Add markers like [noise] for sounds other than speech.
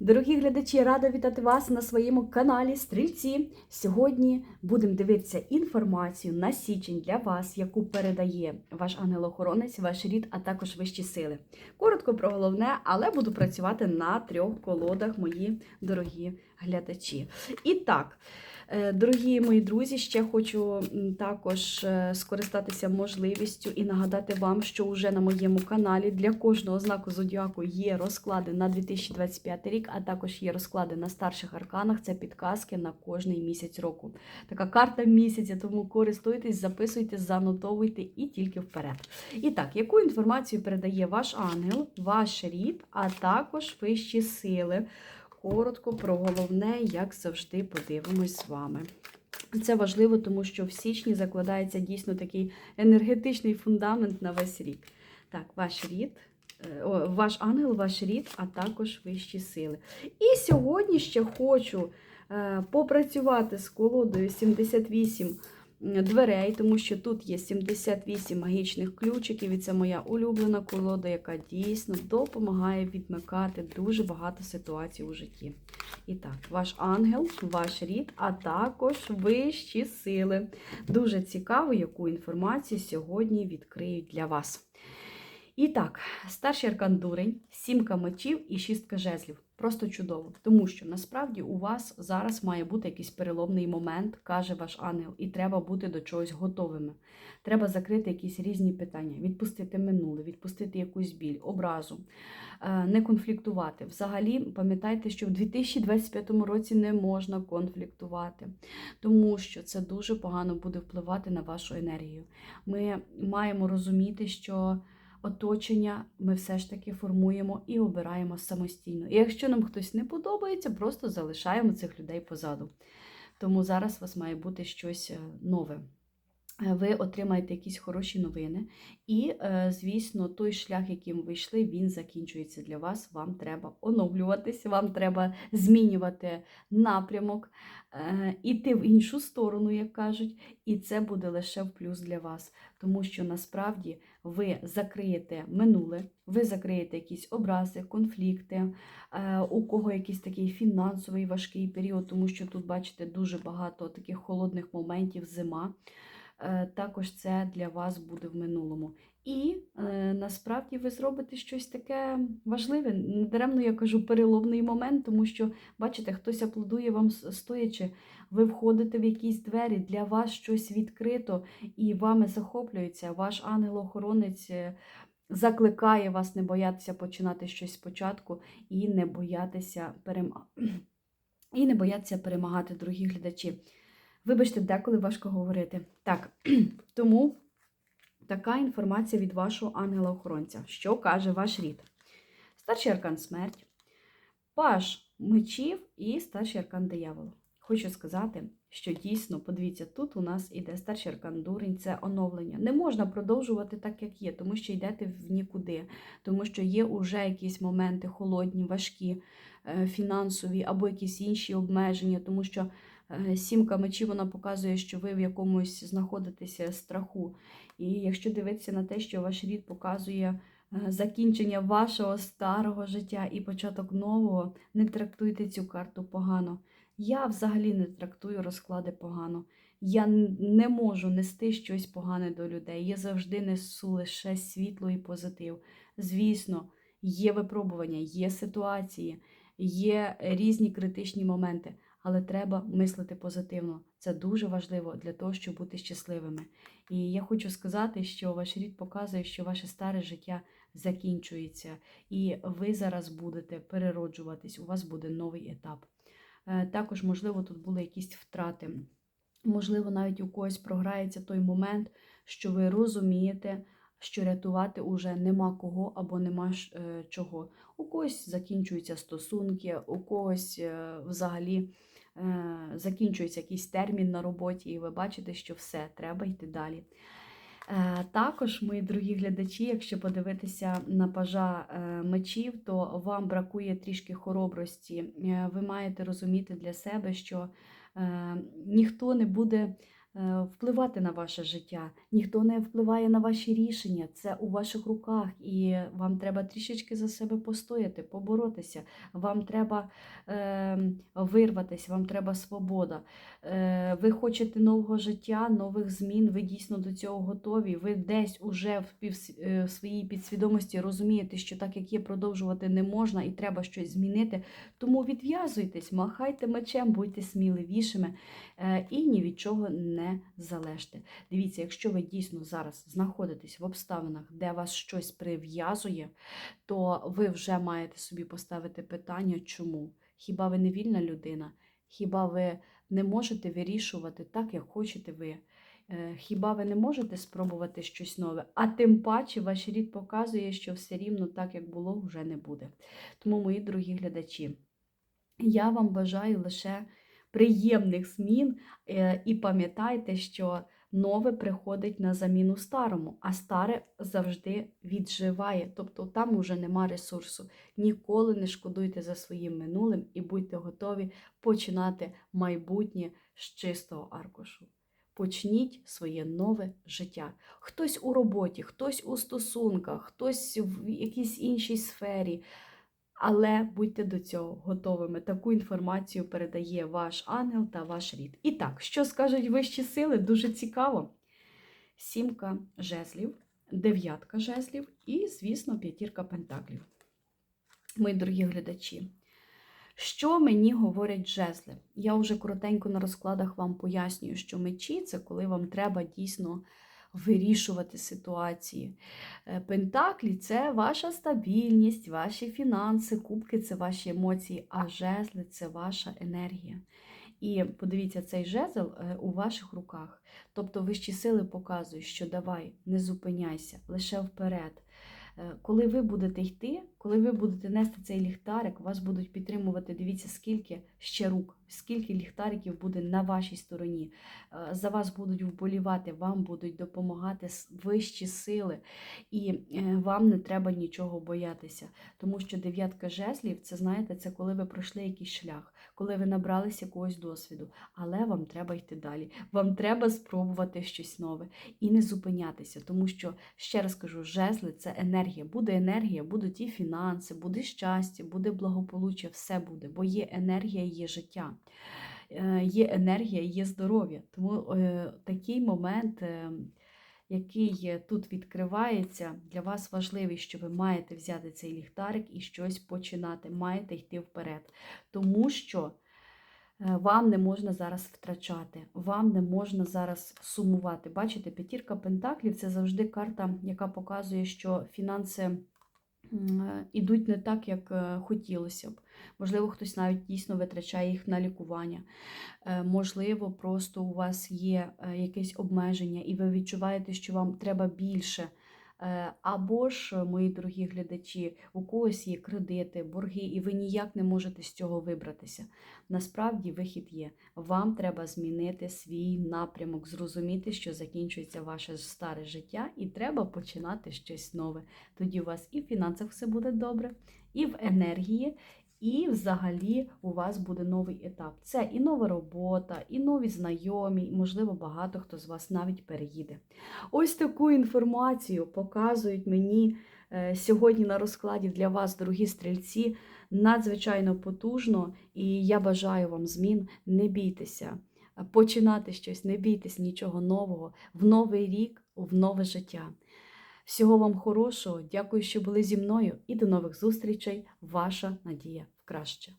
Дорогі глядачі, рада вітати вас на своєму каналі Стрільці. Сьогодні будемо дивитися інформацію на січень для вас, яку передає ваш ангел-охоронець, ваш рід, а також вищі сили. Коротко про головне, але буду працювати на трьох колодах, мої дорогі глядачі. І так. Е, Дорогі мої друзі, ще хочу також е, скористатися можливістю і нагадати вам, що вже на моєму каналі для кожного знаку зодіаку є розклади на 2025 рік, а також є розклади на старших арканах. Це підказки на кожний місяць року. Така карта місяця, тому користуйтесь, записуйте, занотовуйте і тільки вперед. І так, яку інформацію передає ваш ангел, ваш рід, а також вищі сили? Коротко про головне, як завжди, подивимось з вами. Це важливо, тому що в січні закладається дійсно такий енергетичний фундамент на весь рік. Так, ваш рід, е, ваш ангел, ваш рід, а також вищі сили. І сьогодні ще хочу е, попрацювати з колодою 78 дверей, тому що тут є 78 магічних ключиків, і це моя улюблена колода, яка дійсно допомагає відмикати дуже багато ситуацій у житті. І так, ваш ангел, ваш рід, а також вищі сили. Дуже цікаво, яку інформацію сьогодні відкриють для вас. І так, старший аркан дурень, сімка мечів і шістка жезлів. Просто чудово, тому що насправді у вас зараз має бути якийсь переломний момент, каже ваш ангел, і треба бути до чогось готовими. Треба закрити якісь різні питання, відпустити минуле, відпустити якусь біль, образу, е, не конфліктувати. Взагалі, пам'ятайте, що в 2025 році не можна конфліктувати, тому що це дуже погано буде впливати на вашу енергію. Ми маємо розуміти, що оточення ми все ж таки формуємо і обираємо самостійно. І якщо нам хтось не подобається, просто залишаємо цих людей позаду. Тому зараз у вас має бути щось е, нове. Е, Ви отримаєте якісь хороші новини, і, е, звісно, той шлях, яким ви йшли, він закінчується для вас. Вам треба оновлюватися, вам треба змінювати напрямок, е, іти в іншу сторону, як кажуть, і це буде лише в плюс для вас, тому що насправді ви закриєте минуле, ви закриєте якісь образи, конфлікти, у кого якийсь такий фінансовий важкий період, тому що тут, бачите, дуже багато таких холодних моментів, зима. Е, Також це для вас буде в минулому. І е, насправді ви зробите щось таке важливе. Недаремно я кажу переломний момент, тому що, бачите, хтось аплодує вам стоячи, ви входите в якісь двері, для вас щось відкрито і вами захоплюється. Ваш ангел-охоронець е, закликає вас не боятися починати щось спочатку і не боятися перем... [clears throat] і не боятися перемагати, дорогі глядачі. Вибачте, деколи важко говорити. Так, [clears throat] тому така інформація від вашого ангела-охоронця. Що каже ваш рід? Старший аркан смерть, паш мечів і старший аркан дияволу. Хочу сказати, що дійсно, подивіться, тут у нас іде старший аркан дурень, це оновлення. Не можна продовжувати так, як є, тому що йдете в нікуди, тому що є уже якісь моменти холодні, важкі, е, фінансові або якісь інші обмеження, тому що Сімка мечів вона показує, що ви в якомусь знаходитеся страху. І якщо дивитися на те, що ваш рід показує е, закінчення вашого старого життя і початок нового, не трактуйте цю карту погано. Я взагалі не трактую розклади погано. Я не можу нести щось погане до людей. Я завжди несу лише світло і позитив. Звісно, є випробування, є ситуації, є різні критичні моменти але треба мислити позитивно. Це дуже важливо для того, щоб бути щасливими. І я хочу сказати, що ваш рід показує, що ваше старе життя закінчується, і ви зараз будете перероджуватись, у вас буде новий етап. Е, Також, можливо, тут були якісь втрати. Можливо, навіть у когось програється той момент, що ви розумієте, що рятувати уже нема кого або нема е, чого. У когось закінчуються стосунки, у когось е, взагалі е, закінчується якийсь термін на роботі, і ви бачите, що все, треба йти далі. Також, мої дорогі глядачі, якщо подивитися на пажа мечів, то вам бракує трішки хоробрості. Ви маєте розуміти для себе, що ніхто не буде впливати на ваше життя. Ніхто не впливає на ваші рішення. Це у ваших руках, і вам треба трішечки за себе постояти, поборотися. Вам треба е, вирватися, вам треба свобода. Е, ви хочете нового життя, нових змін. Ви дійсно до цього готові. Ви десь уже в, пів, е, в своїй підсвідомості розумієте, що так як є, продовжувати не можна і треба щось змінити. Тому відв'язуйтесь, махайте мечем, будьте сміливішими е, і ні від чого не залежте. Дивіться, якщо ви дійсно зараз знаходитесь в обставинах, де вас щось прив'язує, то ви вже маєте собі поставити питання, чому? Хіба ви не вільна людина? Хіба ви не можете вирішувати так, як хочете ви? Е, Хіба ви не можете спробувати щось нове? А тим паче ваш рід показує, що все рівно так, як було, вже не буде. Тому, мої дорогі глядачі, я вам бажаю лише приємних змін е, і пам'ятайте, що нове приходить на заміну старому, а старе завжди відживає. Тобто там уже нема ресурсу. Ніколи не шкодуйте за своїм минулим і будьте готові починати майбутнє з чистого аркушу. Почніть своє нове життя. Хтось у роботі, хтось у стосунках, хтось в якійсь іншій сфері. Але будьте до цього готовими. Таку інформацію передає ваш ангел та ваш рід. І так, що скажуть вищі сили? Дуже цікаво. Сімка жезлів, дев'ятка жезлів і, звісно, п'ятірка пентаклів. Мої дорогі глядачі. Що мені говорять жезли? Я вже коротенько на розкладах вам пояснюю, що мечі це коли вам треба дійсно вирішувати ситуації. Е, Пентаклі це ваша стабільність, ваші фінанси, кубки це ваші емоції, а жезли це ваша енергія. І подивіться, цей жезл е, у ваших руках. Тобто вищі сили показують, що давай, не зупиняйся, лише вперед. Е, Коли ви будете йти, коли ви будете нести цей ліхтарик, вас будуть підтримувати. Дивіться, скільки ще рук, скільки ліхтариків буде на вашій стороні. Е, За вас будуть вболівати, вам будуть допомагати вищі сили, і е, вам не треба нічого боятися. Тому що дев'ятка жезлів, це знаєте, це коли ви пройшли якийсь шлях, коли ви набрались якогось досвіду, але вам треба йти далі. Вам треба спробувати щось нове і не зупинятися, тому що ще раз кажу, жезли це енергія. Буде енергія, будуть і фінанси, буде щастя, буде благополуччя, все буде, бо є енергія, є життя. Е, Є енергія, є здоров'я. Тому е, такий момент, е, який тут відкривається, для вас важливий, що ви маєте взяти цей ліхтарик і щось починати, маєте йти вперед. Тому що вам не можна зараз втрачати, вам не можна зараз сумувати. Бачите, п'ятірка пентаклів це завжди карта, яка показує, що фінанси ідуть не так, як е, хотілося б. Можливо, хтось навіть дійсно витрачає їх на лікування. Е, Можливо, просто у вас є е, якесь обмеження, і ви відчуваєте, що вам треба більше. Е, Або ж, мої дорогі глядачі, у когось є кредити, борги, і ви ніяк не можете з цього вибратися. Насправді вихід є. Вам треба змінити свій напрямок, зрозуміти, що закінчується ваше старе життя, і треба починати щось нове. Тоді у вас і в фінансах все буде добре, і в енергії. І взагалі у вас буде новий етап. Це і нова робота, і нові знайомі, і, можливо, багато хто з вас навіть переїде. Ось таку інформацію показують мені е, сьогодні на розкладі для вас, дорогі стрільці, надзвичайно потужно. І я бажаю вам змін. Не бійтеся починати щось, не бійтесь нічого нового в новий рік, в нове життя. Всього вам хорошого, дякую, що були зі мною, і до нових зустрічей. Ваша Надія краще.